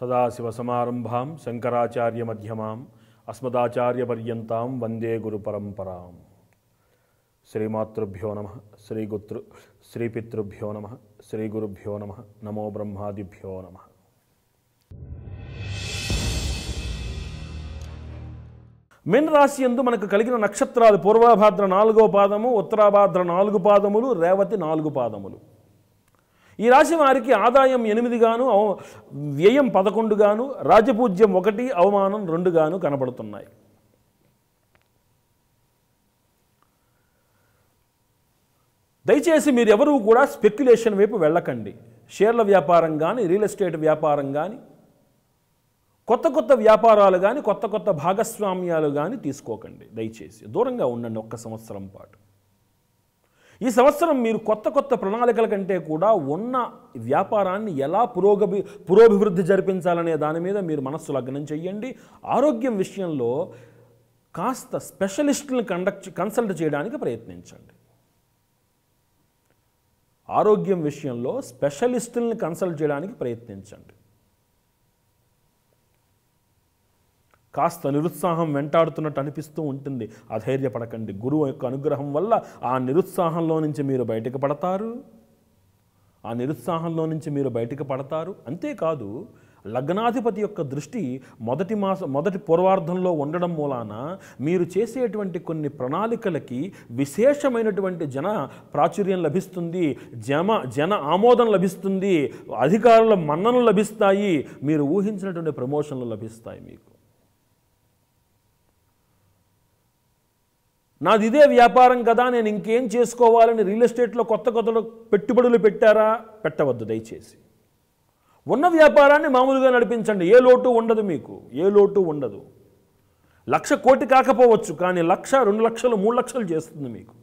సదాశివసమారంభాం శంకరాచార్యమ్యమాం అస్మదాచార్యపర్యంతాం వందే గురుపరంపరాం శ్రీమాతృభ్యో నమ శ్రీగుతృ శ్రీపితృభ్యో నమ శ్రీగురుభ్యో నమ నమో బ్రహ్మాదిభ్యో నమ మిన్ రాశి ఎందు మనకు కలిగిన నక్షత్రాలు పూర్వభాద్ర నాలుగో పాదము ఉత్తరాభాద్ర నాలుగు పాదములు రేవతి నాలుగు పాదములు. ఈ రాశి వారికి ఆదాయం ఎనిమిదిగాను అవ- వ్యయం పదకొండుగాను రాజపూజ్యం ఒకటి అవమానం రెండుగాను కనబడుతున్నాయి. దయచేసి మీరు ఎవరూ కూడా స్పెక్యులేషన్ వైపు వెళ్ళకండి. షేర్ల వ్యాపారం కానీ రియల్ ఎస్టేట్ వ్యాపారం కానీ కొత్త కొత్త వ్యాపారాలు కానీ కొత్త కొత్త భాగస్వామ్యాలు కానీ తీసుకోకండి. దయచేసి దూరంగా ఉండండి ఒక్క సంవత్సరం పాటు. ఈ సంవత్సరం మీరు కొత్త కొత్త ప్రణాళికల కంటే కూడా ఉన్న వ్యాపారాన్ని ఎలా పురోగభి పురోభివృద్ధి జరిపించాలనే దాని మీద మీరు మనస్సు లగ్నం చేయండి ఆరోగ్యం విషయంలో కాస్త స్పెషలిస్టులను కండక్ట్ కన్సల్ట్ చేయడానికి ప్రయత్నించండి. ఆరోగ్యం విషయంలో స్పెషలిస్టులను కన్సల్ట్ చేయడానికి ప్రయత్నించండి. కాస్త నిరుత్సాహం వెంటాడుతున్నట్టు అనిపిస్తూ ఉంటుంది. అధైర్యపడకండి. గురువు యొక్క అనుగ్రహం వల్ల ఆ నిరుత్సాహంలో నుంచి మీరు బయటకు పడతారు. ఆ నిరుత్సాహంలో నుంచి మీరు బయటకు పడతారు. అంతేకాదు లగ్నాధిపతి యొక్క దృష్టి మొదటి మాస మొదటి పూర్వార్ధంలో ఉండడం మూలాన మీరు చేసేటువంటి కొన్ని ప్రణాళికలకి విశేషమైనటువంటి జన ప్రాచుర్యం లభిస్తుంది. జమ జన ఆమోదం లభిస్తుంది. అధికారుల మన్ననలు లభిస్తాయి. మీరు ఊహించినటువంటి ప్రమోషన్లు లభిస్తాయి మీకు. నాది ఇదే వ్యాపారం కదా నేను ఇంకేం చేసుకోవాలని రియల్ ఎస్టేట్లో కొత్త కొత్త పెట్టుబడులు పెట్టారా? పెట్టవద్దు దయచేసి. ఉన్న వ్యాపారాన్ని మామూలుగా నడిపించండి. ఏ లోటు ఉండదు మీకు. ఏ లోటు ఉండదు. లక్ష కోటి కాకపోవచ్చు కానీ లక్ష రెండు లక్షలు మూడు లక్షలు చేస్తుంది మీకు.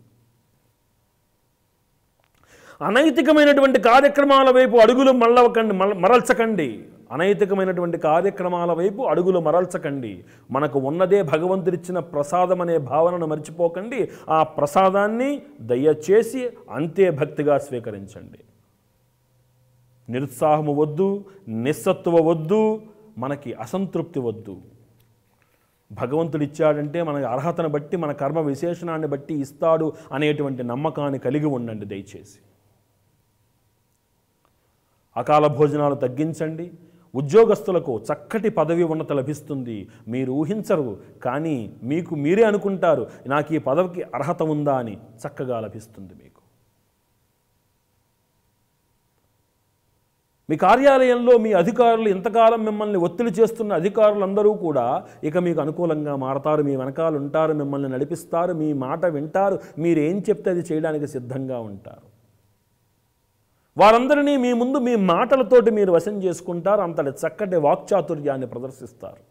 అనైతికమైనటువంటి కార్యక్రమాల వైపు అడుగులు మళ్ళవకండి మరల్చకండి. అనైతికమైనటువంటి కార్యక్రమాల వైపు అడుగులు మరల్చకండి. మనకు ఉన్నదే భగవంతుడిచ్చిన ప్రసాదం అనే భావనను మర్చిపోకండి. ఆ ప్రసాదాన్ని దయచేసి అంతే భక్తిగా స్వీకరించండి. నిరుత్సాహము వద్దు నిస్సత్వ వద్దు మనకి అసంతృప్తి వద్దు. భగవంతుడు ఇచ్చాడంటే మన అర్హతను బట్టి మన కర్మ విశేషణాన్ని బట్టి ఇస్తాడు అనేటువంటి నమ్మకాన్ని కలిగి ఉండండి దయచేసి. అకాల భోజనాలు తగ్గించండి. ఉద్యోగస్తులకు చక్కటి పదవి ఉన్నత లభిస్తుంది. మీరు ఊహించరు కానీ మీకు మీరే అనుకుంటారు నాకు ఈ పదవికి అర్హత ఉందా అని చక్కగా లభిస్తుంది మీకు. మీ కార్యాలయంలో మీ అధికారులు ఇంతకాలం మిమ్మల్ని ఒత్తిడి చేస్తున్న అధికారులందరూ కూడా ఇక మీకు అనుకూలంగా మారతారు మీ వెనకాల ఉంటారు మిమ్మల్ని నడిపిస్తారు మీ మాట వింటారు మీరేం చెప్తే అది చేయడానికి సిద్ధంగా ఉంటారు. వారందరినీ మీ ముందు మీ మాటలతోటి మీరు వశం చేసుకుంటారు అంతటి చక్కటి వాక్చాతుర్యాన్ని ప్రదర్శిస్తారు.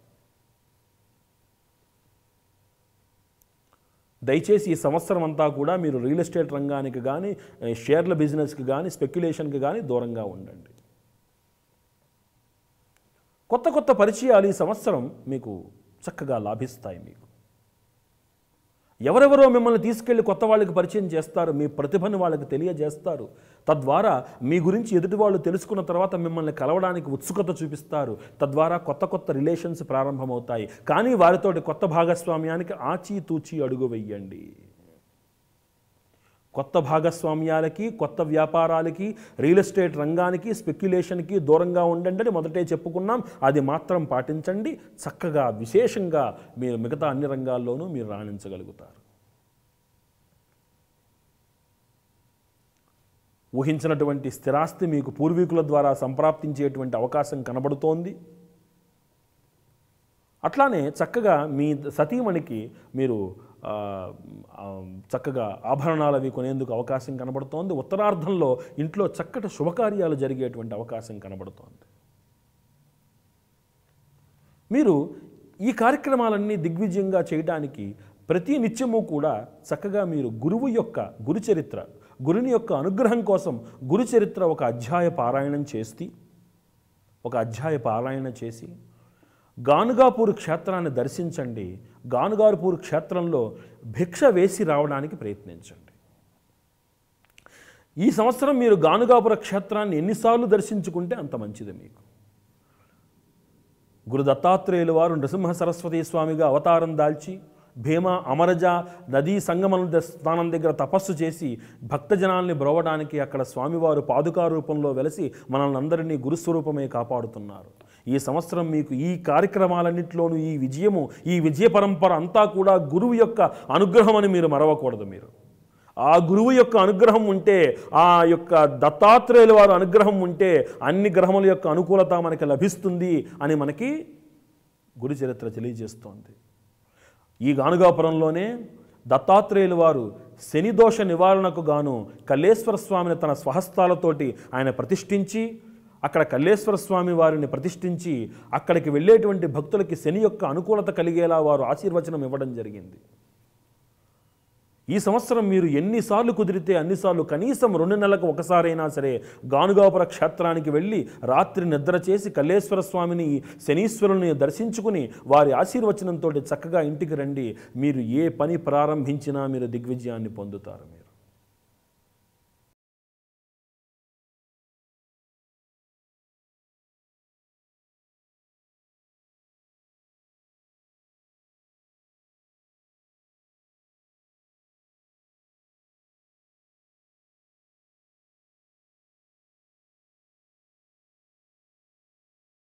దయచేసి ఈ సంవత్సరం అంతా కూడా మీరు రియల్ ఎస్టేట్ రంగానికి కానీ షేర్ల బిజినెస్కి కానీ స్పెక్యులేషన్కి కానీ దూరంగా ఉండండి. కొత్త కొత్త పరిచయాలు ఈ సంవత్సరం మీకు చక్కగా లాభిస్తాయి మీకు. ఎవరెవరో మిమ్మల్ని తీసుకెళ్ళి కొత్త వాళ్ళకి పరిచయం చేస్తారు మీ ప్రతిభను వాళ్ళకి తెలియజేస్తారు. తద్వారా మీ గురించి ఎదుటి వాళ్ళు తెలుసుకున్న తర్వాత మిమ్మల్ని కలవడానికి ఉత్సుకత చూపిస్తారు. తద్వారా కొత్త కొత్త రిలేషన్స్ ప్రారంభమవుతాయి. కానీ వారితోటి కొత్త భాగస్వామ్యానికి ఆచితూచి అడుగు వెయ్యండి కొత్త భాగస్వామ్యాలకి కొత్త వ్యాపారాలకి రియల్ ఎస్టేట్ రంగానికి స్పెక్యులేషన్కి దూరంగా ఉండండి అని మొదటే చెప్పుకున్నాం. అది మాత్రం పాటించండి. చక్కగా విశేషంగా మీరు మిగతా అన్ని రంగాల్లోనూ మీరు రాణించగలుగుతారు. ఊహించినటువంటి స్థిరాస్తి మీకు పూర్వీకుల ద్వారా సంప్రాప్తించేటువంటి అవకాశం కనబడుతోంది. అట్లానే చక్కగా మీ సతీమణికి మీరు చక్కగా ఆభరణాలు అవి కొనేందుకు అవకాశం కనబడుతోంది. ఉత్తరార్ధంలో ఇంట్లో చక్కటి శుభకార్యాలు జరిగేటువంటి అవకాశం కనబడుతోంది. మీరు ఈ కార్యక్రమాలన్నీ దిగ్విజయంగా చేయడానికి ప్రతి నిత్యము కూడా చక్కగా మీరు గురువు యొక్క గురుచరిత్ర గురుని యొక్క అనుగ్రహం కోసం గురుచరిత్ర ఒక అధ్యాయ పారాయణం చేసి ఒక అధ్యాయ పారాయణ చేసి గానుగాపూర్ క్షేత్రాన్ని దర్శించండి. గానుగారుపూర్ క్షేత్రంలో భిక్ష వేసి రావడానికి ప్రయత్నించండి. ఈ సంవత్సరం మీరు గానుగాపుర క్షేత్రాన్ని ఎన్నిసార్లు దర్శించుకుంటే అంత మంచిది మీకు. గురు దత్తాత్రేయుల వారు నృసింహ సరస్వతి స్వామిగా అవతారం దాల్చి భీమ అమరజ నదీ సంగమం ద- స్థానం దగ్గర తపస్సు చేసి భక్తజనాల్ని బ్రోవడానికి అక్కడ స్వామివారు పాదుకా రూపంలో వెలసి మనల్ని అందరినీ గురుస్వరూపమే కాపాడుతున్నారు. ఈ సంవత్సరం మీకు ఈ కార్యక్రమాలన్నింటిలోనూ ఈ విజయము ఈ విజయ పరంపర అంతా కూడా గురువు యొక్క అనుగ్రహం అని మీరు మరవకూడదు మీరు. ఆ గురువు యొక్క అనుగ్రహం ఉంటే ఆ యొక్క దత్తాత్రేయుల వారు అనుగ్రహం ఉంటే అన్ని గ్రహముల యొక్క అనుకూలత మనకి లభిస్తుంది అని మనకి గురు చరిత్ర తెలియజేస్తోంది. ఈ గానుగాపురంలోనే దత్తాత్రేయుల వారు శని దోష నివారణకు గాను కల్లేశ్వర స్వామిని తన స్వహస్తాలతోటి ఆయన ప్రతిష్ఠించి అక్కడ కల్లేశ్వర స్వామి వారిని ప్రతిష్ఠించి అక్కడికి వెళ్ళేటువంటి భక్తులకి శని యొక్క అనుకూలత కలిగేలా వారు ఆశీర్వచనం ఇవ్వడం జరిగింది. ఈ సంవత్సరం మీరు ఎన్నిసార్లు కుదిరితే అన్నిసార్లు కనీసం రెండు నెలలకు ఒకసారైనా సరే గానుగాపుర క్షేత్రానికి వెళ్ళి రాత్రి నిద్ర చేసి కల్లేశ్వర స్వామిని శనీశ్వరుని దర్శించుకుని వారి ఆశీర్వచనంతో చక్కగా ఇంటికి రండి. మీరు ఏ పని ప్రారంభించినా మీరు దిగ్విజయాన్ని పొందుతారు మీరు.